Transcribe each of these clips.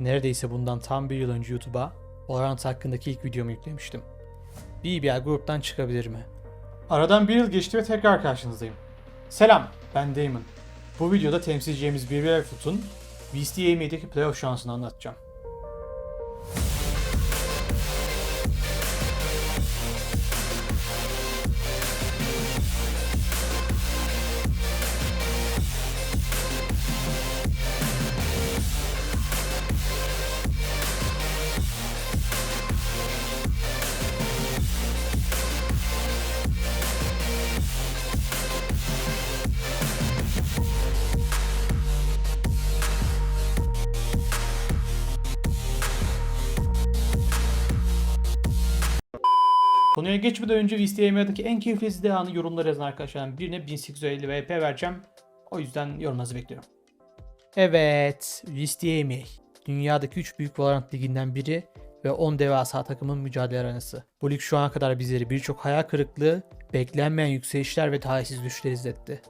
Neredeyse bundan tam bir yıl önce YouTube'a Valorant hakkındaki ilk videomu yüklemiştim. BBL gruptan çıkabilir mi? Aradan bir yıl geçti ve tekrar karşınızdayım. Selam, ben Damon. Bu videoda temsilcimiz BBL Foot'un VCTA'deki playoff şansını anlatacağım. Konuya geçmeden önce VCTA'daki en keyifli izlediği anı yorumlara yazan arkadaşlardan birine 1850 VP vereceğim. O yüzden yorumlarınızı bekliyorum. Evet, VCTAMA. Dünyadaki 3 büyük Valorant liginden biri ve 10 devasa takımın mücadele arenası. Bu lig şu ana kadar bizleri birçok hayal kırıklığı, beklenmeyen yükselişler ve talihsiz düşüşler izletti.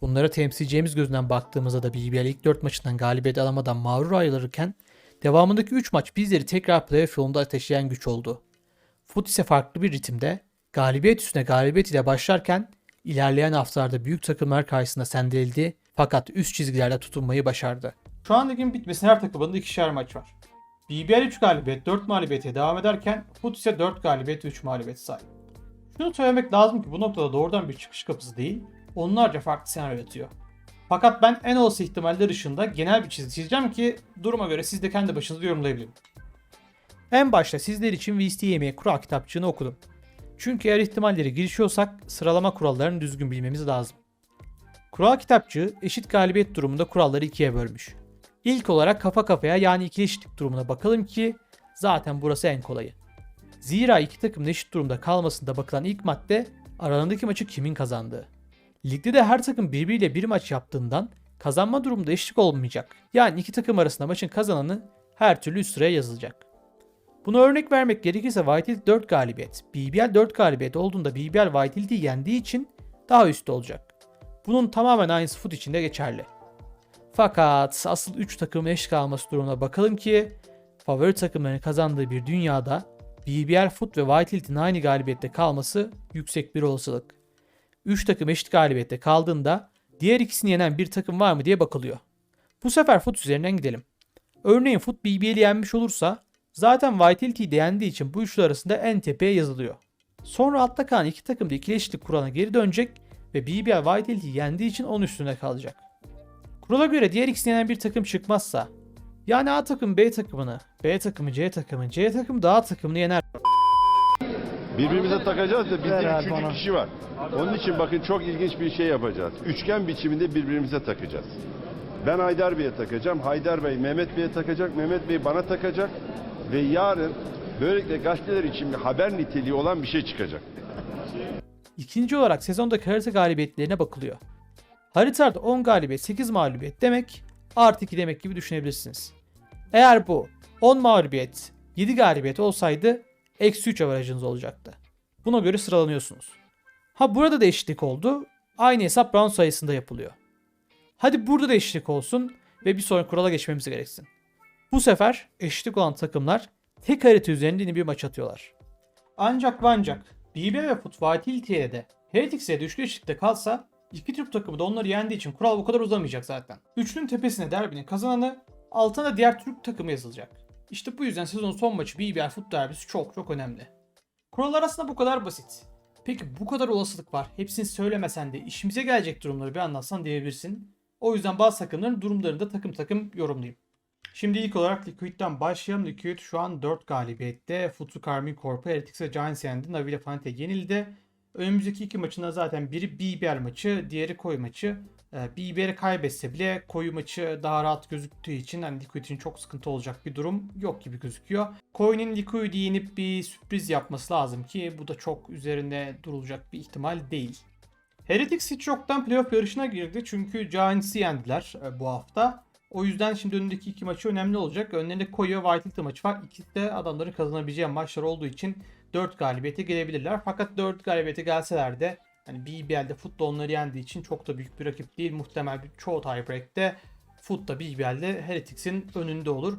Bunlara temsilcimiz gözünden baktığımızda da BBL ilk 4 maçından galibiyet alamadan mağrur ayrılırken devamındaki 3 maç bizleri tekrar playoff yolunda ateşleyen güç oldu. Foot ise farklı bir ritimde galibiyet üstüne galibiyet ile başlarken ilerleyen haftalarda büyük takımlar karşısında sendeledi fakat üst çizgilerde tutunmayı başardı. Şu an ligin bitmesine her takımında ikişer maç var. BBL 3 galibiyet 4 mağlubiyete devam ederken Foot ise 4 galibiyet 3 mağlubiyet sahip. Şunu söylemek lazım ki bu noktada doğrudan bir çıkış kapısı değil, onlarca farklı senaryo yatıyor. Fakat ben en olası ihtimaller dışında genel bir çizgi çizeceğim ki duruma göre siz de kendi başınıza yorumlayabilin. En başta sizler için VSTM'ye kural kitapçığını okudum. Çünkü eğer ihtimalleri girişiyorsak sıralama kurallarını düzgün bilmemiz lazım. Kural kitapçığı eşit galibiyet durumunda kuralları ikiye bölmüş. İlk olarak kafa kafaya yani ikili eşitlik durumuna bakalım ki zaten burası en kolayı. Zira iki takımın eşit durumda kalmasında bakılan ilk madde aralarındaki maçı kimin kazandığı. Ligde de her takım birbiriyle bir maç yaptığından kazanma durumunda eşitlik olmayacak. Yani iki takım arasında maçın kazananı her türlü üst sıraya yazılacak. Buna örnek vermek gerekirse Vitality 4 galibiyet, BBL 4 galibiyet olduğunda BBL Vitality'yi yendiği için daha üstte olacak. Bunun tamamen aynısı Foot için de geçerli. Fakat asıl 3 takımın eşit kalması durumuna bakalım ki favori takımların kazandığı bir dünyada BBL Foot ve Vitality'nin aynı galibiyette kalması yüksek bir olasılık. 3 takım eşit galibiyette kaldığında diğer ikisini yenen bir takım var mı diye bakılıyor. Bu sefer Foot üzerinden gidelim. Örneğin Foot BBL'i yenmiş olursa Zaten Vitality'yi de yendiği için bu üçlü arasında en tepeye yazılıyor. Sonra altta kalan iki takım da ikili eşitlik kuralına geri dönecek ve BBL Vitality'yi yendiği için onun üstünde kalacak. Kurala göre diğer ikisini yenen bir takım çıkmazsa yani A takım B takımını, B takımı C takımı, C takımı da A takımını yener. Birbirimize takacağız da bizde Ver abi üçüncü bana. kişi var. Onun için bakın çok ilginç bir şey yapacağız. Üçgen biçiminde birbirimize takacağız. Ben Haydar Bey'e takacağım. Haydar Bey Mehmet Bey'e takacak. Mehmet Bey bana takacak. Ve yarın böylelikle gazeteler için bir haber niteliği olan bir şey çıkacak. İkinci olarak sezondaki harita galibiyetlerine bakılıyor. Haritada 10 galibiyet 8 mağlubiyet demek artı 2 demek gibi düşünebilirsiniz. Eğer bu 10 mağlubiyet 7 galibiyet olsaydı eksi 3 avarajınız olacaktı. Buna göre sıralanıyorsunuz. Ha burada da eşitlik oldu. Aynı hesap round sayısında yapılıyor. Hadi burada da eşitlik olsun ve bir sonraki kurala geçmemiz gereksin. Bu sefer eşitlik olan takımlar tek harita üzerinde bir maç atıyorlar. Ancak ve ancak BB ve Foot Vitality'ye de Heretics'e de üçlü eşitlikte kalsa iki Türk takımı da onları yendiği için kural bu kadar uzamayacak zaten. Üçlünün tepesine derbinin kazananı altına diğer Türk takımı yazılacak. İşte bu yüzden sezonun son maçı BBL Foot derbisi çok çok önemli. Kurallar aslında bu kadar basit. Peki bu kadar olasılık var. Hepsini söylemesen de işimize gelecek durumları bir anlatsan diyebilirsin. O yüzden bazı takımların durumlarını da takım takım yorumlayayım. Şimdi ilk olarak Liquid'den başlayalım. Liquid şu an 4 galibiyette. Futsu Karmin Corp'u Heretics ve Giants yendi. Navi ile Fnatic'e yenildi. Önümüzdeki iki maçında zaten biri BBR maçı, diğeri Koyu maçı. Ee, BBR'i kaybetse bile Koyu maçı daha rahat gözüktüğü için hani Liquid için çok sıkıntı olacak bir durum yok gibi gözüküyor. Koyu'nun Liquid'i yenip bir sürpriz yapması lazım ki bu da çok üzerine durulacak bir ihtimal değil. Heretics hiç yoktan playoff yarışına girdi çünkü Giants'i yendiler e, bu hafta. O yüzden şimdi önündeki iki maçı önemli olacak. Önlerinde Koyu ve Whitehead maçı var. İkisi de adamların kazanabileceği maçlar olduğu için 4 galibiyete gelebilirler. Fakat 4 galibiyete gelseler de hani BBL'de Foot onları yendiği için çok da büyük bir rakip değil. Muhtemel bir çoğu tiebreak'te Foot da BBL'de Heretics'in önünde olur.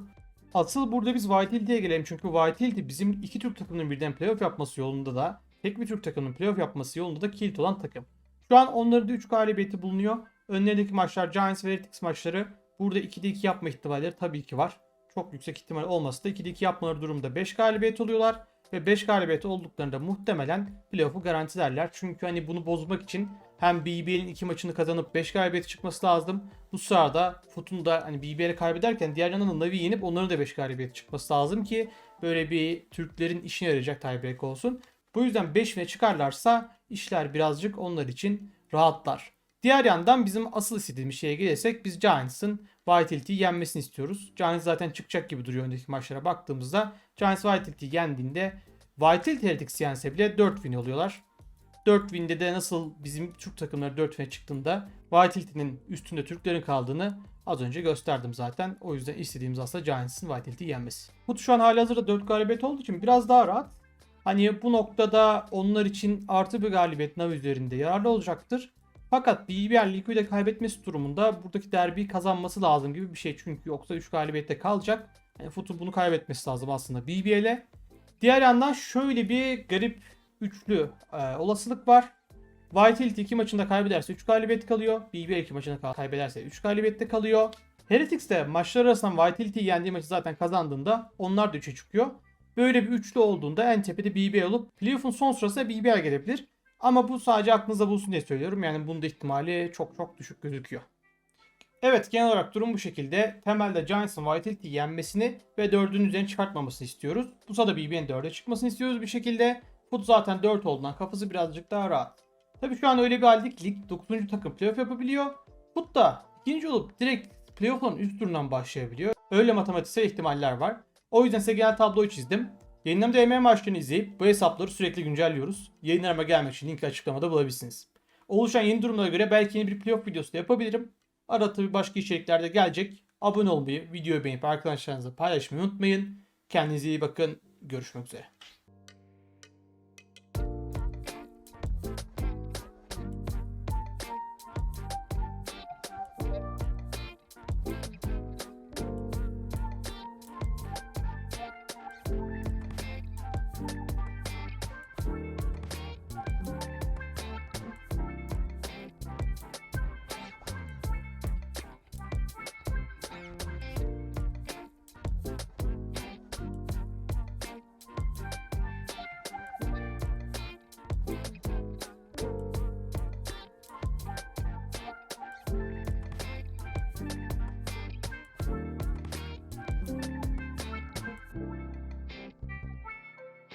Asıl burada biz Vitaly'ye gelelim çünkü Vitality bizim iki Türk takımının birden playoff yapması yolunda da tek bir Türk takımının playoff yapması yolunda da kilit olan takım. Şu an onların da 3 galibiyeti bulunuyor. Önlerindeki maçlar Giants ve Heretics maçları. Burada 2'de 2 yapma ihtimalleri tabii ki var. Çok yüksek ihtimal olmasa da 2'de 2 yapmaları durumda 5 galibiyet oluyorlar. Ve 5 galibiyet olduklarında muhtemelen playoff'u garantilerler. Çünkü hani bunu bozmak için hem BBL'in 2 maçını kazanıp 5 galibiyeti çıkması lazım. Bu sırada Futun da hani BBL'i kaybederken diğer yandan da Navi yenip onların da 5 galibiyeti çıkması lazım ki böyle bir Türklerin işine yarayacak tiebreak olsun. Bu yüzden 5 ve çıkarlarsa işler birazcık onlar için rahatlar. Diğer yandan bizim asıl istediğimiz şeye gelirsek biz Giants'ın Vitality'yi yenmesini istiyoruz. Giants zaten çıkacak gibi duruyor öndeki maçlara baktığımızda. Giants Vitality'yi yendiğinde Vitality Heretics yense bile 4 win oluyorlar. 4 win'de de nasıl bizim Türk takımları 4 win'e çıktığında Vitality'nin üstünde Türklerin kaldığını az önce gösterdim zaten. O yüzden istediğimiz aslında Giants'ın Vitality'yi yenmesi. Mut şu an halihazırda 4 galibiyet olduğu için biraz daha rahat. Hani bu noktada onlar için artı bir galibiyet Navi üzerinde yararlı olacaktır. Fakat BBL Liquid'e kaybetmesi durumunda buradaki derbiyi kazanması lazım gibi bir şey. Çünkü yoksa 3 galibiyette kalacak. Yani Fut'un bunu kaybetmesi lazım aslında BBL'e. Diğer yandan şöyle bir garip üçlü e, olasılık var. Vitality 2 maçında kaybederse 3 galibiyet kalıyor. BBL 2 maçında kay- kaybederse 3 galibiyette kalıyor. Heretics de maçlar arasından Vitality'yi yendiği maçı zaten kazandığında onlar da 3'e çıkıyor. Böyle bir üçlü olduğunda en tepede BBL olup playoff'un son sırasında BBL gelebilir. Ama bu sadece aklınızda bulsun diye söylüyorum. Yani bunda ihtimali çok çok düşük gözüküyor. Evet genel olarak durum bu şekilde. Temelde Giants'ın Vitality yenmesini ve 4'ün üzerine çıkartmamasını istiyoruz. Bu da BB'nin 4'e çıkmasını istiyoruz bir şekilde. Foot zaten 4 olduğundan kafası birazcık daha rahat. Tabii şu an öyle bir halde ki lig 9. takım playoff yapabiliyor. Foot da ikinci olup direkt playoff'ların üst turundan başlayabiliyor. Öyle matematiksel ihtimaller var. O yüzden size genel tabloyu çizdim. Yayınlarımda MMA maçlarını izleyip bu hesapları sürekli güncelliyoruz. Yayınlarıma gelmek için linki açıklamada bulabilirsiniz. Oluşan yeni durumlara göre belki yeni bir playoff videosu da yapabilirim. Arada tabii başka içerikler de gelecek. Abone olmayı, videoyu beğenip arkadaşlarınızla paylaşmayı unutmayın. Kendinize iyi bakın. Görüşmek üzere.